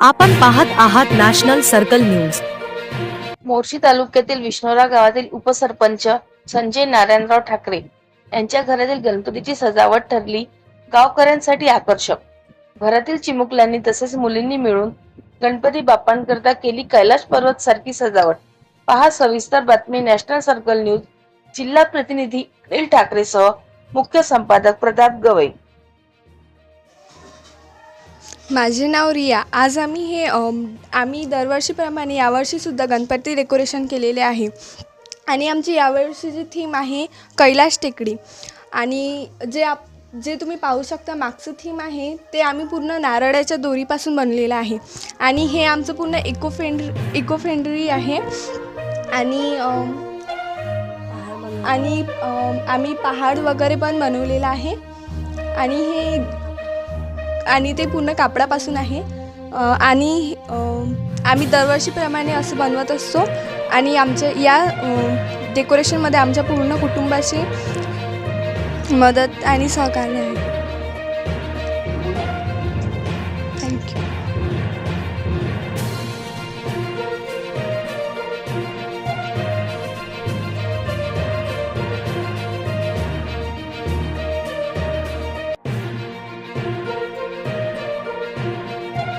आपण पाहत आहात नॅशनल सर्कल न्यूज. मोर्शी तालुक्यातील विष्णोरा गावातील उपसरपंच संजय नारायणराव ठाकरे यांच्या घरातील गणपतीची सजावट ठरली. गावकऱ्यांसाठी आकर्षक. घरातील चिमुकल्यांनी तसेच मुलींनी मिळून गणपती बाप्पांकरता केली कैलाश पर्वत सारखी सजावट. पहा सविस्तर बातमी नॅशनल सर्कल न्यूज. जिल्हा प्रतिनिधी अनिल ठाकरेसह मुख्य संपादक प्रताप गवई. माझे नाव रिया. आज आम्ही हे आम्ही दरवर्षीप्रमाणे यावर्षीसुद्धा गणपती डेकोरेशन केलेले आहे. आणि आमची यावर्षीची थीम आहे कैलाश टेकडी. आणि जे आप जे तुम्ही पाहू शकता मागचं थीम आहे ते आम्ही पूर्ण नारळाच्या दोरीपासून बनलेलं आहे. आणि हे आमचं पूर्ण इको फ्रेंड इको फ्रेंडली आहे. आणि आणि आम्ही पहाड वगैरे पण बनवलेलं आहे. आणि हे आणि ते पूर्ण कापडापासून आहे. आणि आम्ही दरवर्षीप्रमाणे असं बनवत असतो. आणि आमच्या या डेकोरेशनमध्ये आमच्या पूर्ण कुटुंबाची मदत आणि सहकार्य आहे. थँक्यू